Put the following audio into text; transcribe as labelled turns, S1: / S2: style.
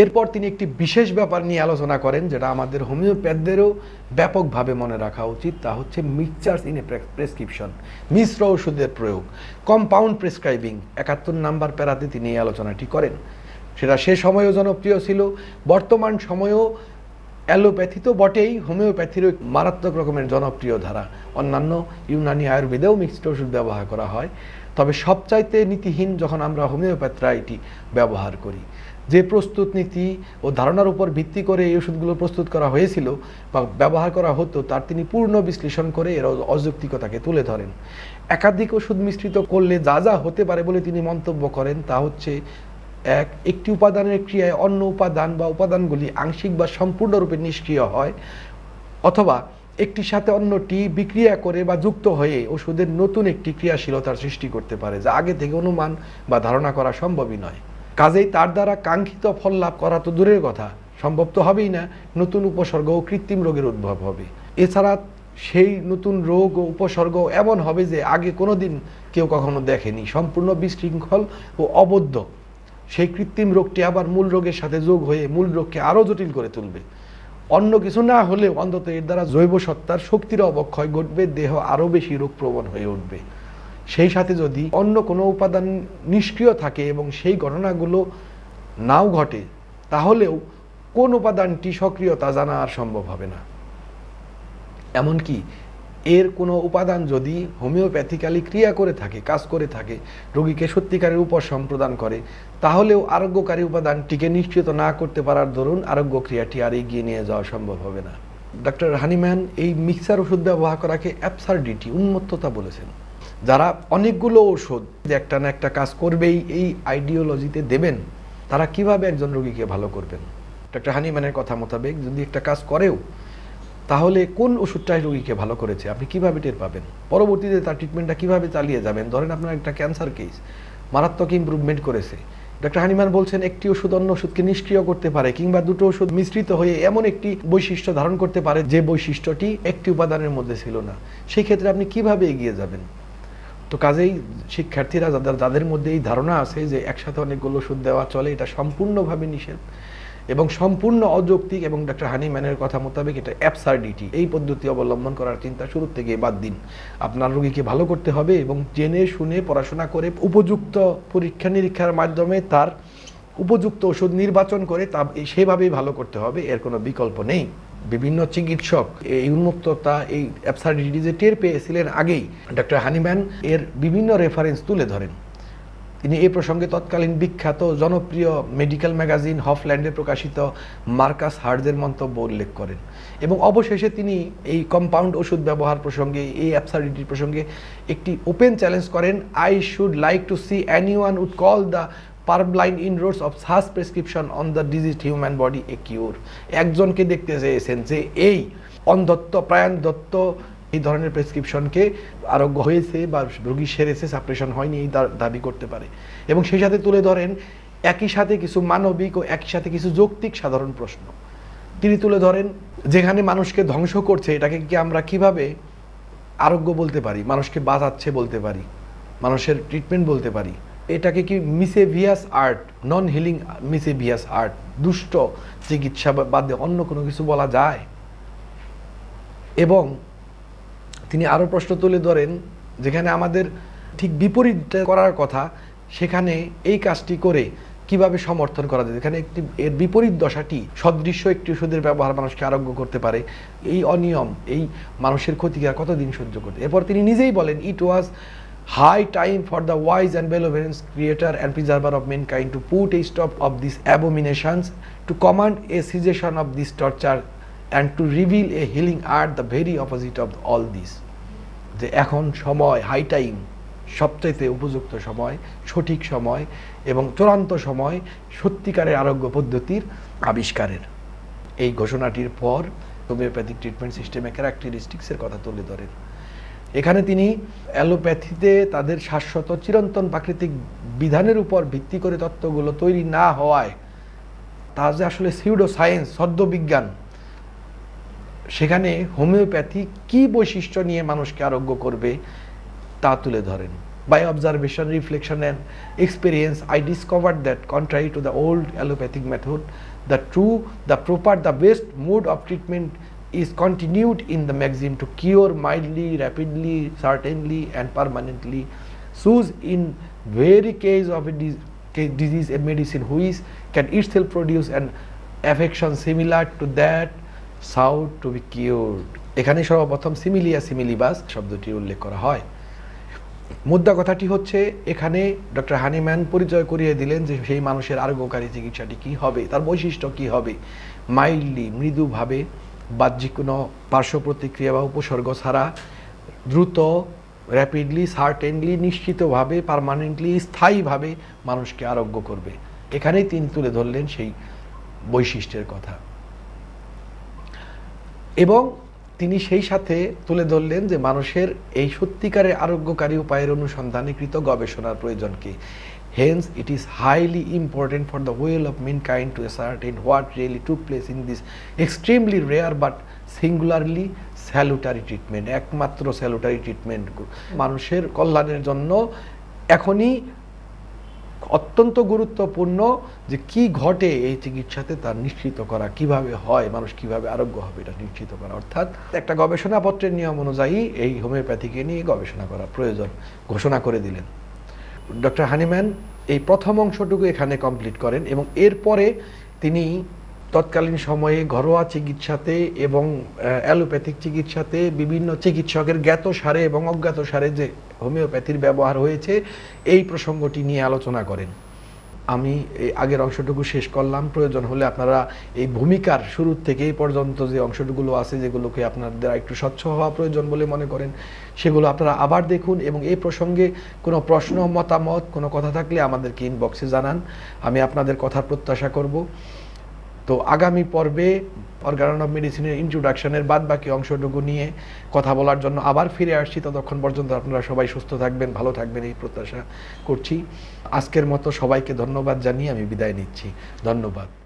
S1: এরপর তিনি একটি বিশেষ ব্যাপার নিয়ে আলোচনা করেন, যেটা আমাদের হোমিওপ্যাথদেরও ব্যাপকভাবে মনে রাখা উচিত, তা হচ্ছে মিক্সচার্স ইন এ প্রেসক্রিপশন, মিশ্র ওষুধের প্রয়োগ, কম্পাউন্ড প্রেসক্রাইবিং, একাত্তর নাম্বার প্যারাতে তিনি এই আলোচনাটি করেন। সেটা সে সময়ও জনপ্রিয় ছিল, বর্তমান সময়েও অ্যালোপ্যাথি তো বটেই, হোমিওপ্যাথিরও মারাত্মক রকমের জনপ্রিয় ধারা। অন্যান্য ইউনানি আয়ুর্বেদেও মিক্সড ওষুধ ব্যবহার করা হয়। তবে সবচাইতে নীতিহীন যখন আমরা হোমিওপ্যাথরা এটি ব্যবহার করি। যে প্রস্তুত নীতি ও ধারণার উপর ভিত্তি করে এই ওষুধগুলো প্রস্তুত করা হয়েছিল বা ব্যবহার করা হতো, তার তিনি পূর্ণ বিশ্লেষণ করে এর অযৌক্তিকতাকে তুলে ধরেন। একাধিক ওষুধ মিশ্রিত করলে যা যা হতে পারে বলে তিনি মন্তব্য করেন, তা হচ্ছে এক, একটি উপাদানের ক্রিয়ায় অন্য উপাদান বা উপাদানগুলি আংশিক বা সম্পূর্ণরূপে নিষ্ক্রিয় হয়, অথবা একটির সাথে অন্যটি বিক্রিয়া করে বা যুক্ত হয়ে ওষুধের নতুন একটি ক্রিয়াশীলতার সৃষ্টি করতে পারে, যা আগে থেকে অনুমান বা ধারণা করা সম্ভবই নয়। কাজেই তার দ্বারা কাঙ্ক্ষিত ফল লাভ করা তো দূরের কথা, সম্ভব তো হবেই না, নতুন উপসর্গ ও কৃত্রিম রোগের উদ্ভব হবে। এছাড়া সেই নতুন রোগ ও উপসর্গ এমন হবে যে আগে কোনো দিন কেউ কখনো দেখেনি, সম্পূর্ণ বিশৃঙ্খল ও অবদ্ধ সেই কৃত্রিম রোগটি আবার মূল রোগের সাথে যোগ হয়ে মূল রোগকে আরও জটিল করে তুলবে। অন্য কিছু না হলেও অন্তত এর দ্বারা জৈব সত্তার শক্তির অবক্ষয় ঘটবে, দেহ আরও বেশি রোগ প্রবণ হয়ে উঠবে। সেই সাথে যদি অন্য কোনো উপাদান নিষ্ক্রিয় থাকে এবং সেই ঘটনাগুলো নাও ঘটে, তাহলেও কোন উপাদানটি সক্রিয়তা জানা আর সম্ভব হবে না। এমনকি এর কোনো উপাদান যদি হোমিওপ্যাথিক্যালি ক্রিয়া করে থাকে, কাজ করে থাকে, রোগীকে সত্যিকারের উপশম প্রদান করে, তাহলেও আরোগ্যকারী উপাদানটিকে নিশ্চিত না করতে পারার দরুন আরোগ্য ক্রিয়াটি আর এগিয়ে নিয়ে যাওয়া সম্ভব হবে না। ডক্টর হানিম্যান এই মিক্সার ওষুধ ব্যবহার করাকে অ্যাবসার্ডিটি, উন্মত্ততা বলেছেন। যারা অনেকগুলো ওষুধ যে একটা না একটা কাজ করবেই এই আইডিওলজিতে দেবেন, তারা কীভাবে একজন রোগীকে ভালো করবেন? ডক্টর হানিম্যানের কথা মোতাবেক যদি একটা কাজ করেও তাহলে কোন ওষুধটাই রোগীকে ভালো করেছে? আপনি কীভাবে টের পাবেন? পরবর্তীতে তার ট্রিটমেন্টটা কীভাবে চালিয়ে যাবেন? ধরেন আপনার একটা ক্যান্সার কেস মারাত্মক ইমপ্রুভমেন্ট করেছে। ডক্টর হানিমান বলছেন, একটি ওষুধ অন্য ওষুধকে নিষ্ক্রিয় করতে পারে কিংবা দুটো ওষুধ মিশ্রিত হয়ে এমন একটি বৈশিষ্ট্য ধারণ করতে পারে যে বৈশিষ্ট্যটি একটি উপাদানের মধ্যে ছিল না। সেই ক্ষেত্রে আপনি কীভাবে এগিয়ে যাবেন? তো কাজেই শিক্ষার্থীরা, যাদের যাদের মধ্যে এই ধারণা আছে যে একসাথে অনেকগুলো ওষুধ দেওয়া চলে, এটা সম্পূর্ণভাবে নিষেধ। এবং সম্পূর্ণ অযৌক্তিক এবং ডক্টর হানিম্যানের কথা মোতাবেক এটা অ্যাবসার্ডিটি এই পদ্ধতি অবলম্বন করার চিন্তা শুরু থেকে বাদ দিন। আপনার রোগীকে ভালো করতে হবে এবং জেনে শুনে পড়াশোনা করে উপযুক্ত পরীক্ষা নিরীক্ষার মাধ্যমে তার উপযুক্ত ওষুধ নির্বাচন করে তা সেভাবেই ভালো করতে হবে, এর কোনো বিকল্প নেই। বিভিন্ন চিকিৎসক এই উন্মুক্ততা, এই অ্যাবসার্ডিটি যে টের পেয়েছিলেন আগেই ডক্টর হানিম্যান এর বিভিন্ন রেফারেন্স তুলে ধরেন। তিনি এই প্রসঙ্গে তৎকালীন বিখ্যাত জনপ্রিয় মেডিকেল ম্যাগাজিন হফল্যান্ডে প্রকাশিত মার্কাস হার্জের মন্তব্য উল্লেখ করেন। এবং অবশেষে তিনি এই কম্পাউন্ড ওষুধ ব্যবহার প্রসঙ্গে, এই অ্যাবসার্ডিটির প্রসঙ্গে একটি ওপেন চ্যালেঞ্জ করেন I should like to see any one would call the purblind inroads of such prescription on the disease human body a cure একজনকে দেখতে চেয়েছেন যে, এই অন্ধত্ব প্রায়ণ দত্ত এই ধরনের প্রেসক্রিপশনকে আরোগ্য হয়েছে বা রোগী সেরেছে সাপ্রেশন হয়নি, এই দাবি করতে পারে। এবং সেই সাথে তুলে ধরেন, একই সাথে কিছু মানবিক ও একই সাথে কিছু যৌক্তিক সাধারণ প্রশ্ন। তিনি তুলে ধরেন, যেখানে মানুষকে ধ্বংস করছে, এটাকে কি আমরা কীভাবে আরোগ্য বলতে পারি? মানুষকে বাঁচাচ্ছে বলতে পারি? মানুষের ট্রিটমেন্ট বলতে পারি? এটাকে কি mischievous art non healing mischievous art, দুষ্ট চিকিৎসা বাদে অন্য কোনো কিছু বলা যায়? এবং তিনি আরও প্রশ্ন তুলে ধরেন যেখানে আমাদের ঠিক বিপরীত করার কথা, সেখানে এই কাজটি করে কীভাবে সমর্থন করা যায়? যেখানে একটি, এর বিপরীত দশাটি সদৃশ্য একটি ওষুধের ব্যবহার মানুষকে আরোগ্য করতে পারে। এই অনিয়ম, এই মানুষের ক্ষতিকে কতদিন সহ্য করতে? এরপর তিনি নিজেই বলেন it was high time for the wise and benevolent creator and preserver of mankind to put a stop of this abominations to command a cessation of this torture and to reveal a healing art the very opposite of all this যে এখন সময় high time সবচাইতে উপযুক্ত সময়, সঠিক সময় এবং চূড়ান্ত সময় সত্যিকারের আরোগ্য পদ্ধতির আবিষ্কারের। এই ঘোষণাটির পর হোমিওপ্যাথিক ট্রিটমেন্ট সিস্টেমে ক্যারেক্টারিস্টিক্সের কথা তুলে ধরেন। এখানে তিনি অ্যালোপ্যাথিতে তাদের শাশ্বত চিরন্তন প্রাকৃতিক বিধানের উপর ভিত্তি করে তত্ত্বগুলো তৈরি না হওয়ায় তা যে আসলে সিউডো সায়েন্স সদ্য বিজ্ঞান সেখানে হোমিওপ্যাথি কি বৈশিষ্ট্য নিয়ে মানুষকে আরোগ্য করবে তা তুলে ধরেন। By observation reflection and experience I discover that contrary to the old allopathic method the true the proper the best mode of treatment is continued in the maxim to cure mildly rapidly certainly and permanently choose in very case of a disease a medicine which can itself produce and affection similar to that sought to be cured. এখানে সর্বপ্রথম similia সিমিলিবাস শব্দটি উল্লেখ করা হয়। মুদ্রা কথাটি হচ্ছে, এখানে ডক্টর হানিম্যান পরিচয় করিয়ে দিলেন যে সেই মানুষের আরোগ্যকারী চিকিৎসাটি কি হবে, তার বৈশিষ্ট্য কি হবে। মাইল্ডলি, মৃদুভাবে, বাহ্যিক কোনো পার্শ্ব প্রতিক্রিয়া বা উপসর্গ ছাড়া, দ্রুত র্যাপিডলি সার্টেনলি নিশ্চিতভাবে পারমানেন্টলি স্থায়ীভাবে মানুষকে আরোগ্য করবে। এখানেই তিনি তুলে ধরলেন সেই বৈশিষ্ট্যের কথা। এবং তিনি সেই সাথে তুলে ধরলেন যে মানুষের এই সত্যিকারের আরোগ্যকারী উপায়ের অনুসন্ধানে কৃত গবেষণার প্রয়োজনকে hence it is highly important for the well of mankind to certain what really to place in this extremely rare but singularly salutary treatment একমাত্র স্যালুটারি ট্রিটমেন্ট মানুষের কল্যাণের জন্য এখনই অত্যন্ত গুরুত্বপূর্ণ যে কি ঘটে এই চিকিৎসাতে তার নিশ্চিত করা, কীভাবে হয়, মানুষ কীভাবে আরোগ্য হবে এটা নিশ্চিত করা। অর্থাৎ একটা গবেষণাপত্রের নিয়ম অনুযায়ী এই হোমিওপ্যাথিকে নিয়ে গবেষণা করা প্রয়োজন, ঘোষণা করে দিলেন। ডক্টর হানিম্যান এই প্রথম অংশটুকু এখানে কমপ্লিট করেন এবং এরপরে তিনি তৎকালীন সময়ে ঘরোয়া চিকিৎসাতে এবং অ্যালোপ্যাথিক চিকিৎসাতে বিভিন্ন চিকিৎসকের জ্ঞাত সারে এবং অজ্ঞাত সারে যে হোমিওপ্যাথির ব্যবহার হয়েছে, এই প্রসঙ্গটি নিয়ে আলোচনা করেন। আমি এই আগের অংশটুকু শেষ করলাম। প্রয়োজন হলে আপনারা এই ভূমিকার শুরু থেকে এই পর্যন্ত যে অংশটুকুলো আছে, যেগুলোকে আপনাদের একটু স্বচ্ছ হওয়া প্রয়োজন বলে মনে করেন, সেগুলো আপনারা আবার দেখুন এবং এই প্রসঙ্গে কোনো প্রশ্ন, মতামত, কোনো কথা থাকলে আমাদেরকে ইনবক্সে জানান। আমি আপনাদের কথার প্রত্যাশা করব। তো আগামী পর্বে অর্গান অফ মেডিসিনের ইন্ট্রোডাকশনের বাদ বাকি অংশটুকু নিয়ে কথা বলার জন্য আবার ফিরে আসছি। ততক্ষণ পর্যন্ত আপনারা সবাই সুস্থ থাকবেন, ভালো থাকবেন, এই প্রত্যাশা করছি। আজকের মতো সবাইকে ধন্যবাদ জানিয়ে আমি বিদায় নিচ্ছি। ধন্যবাদ।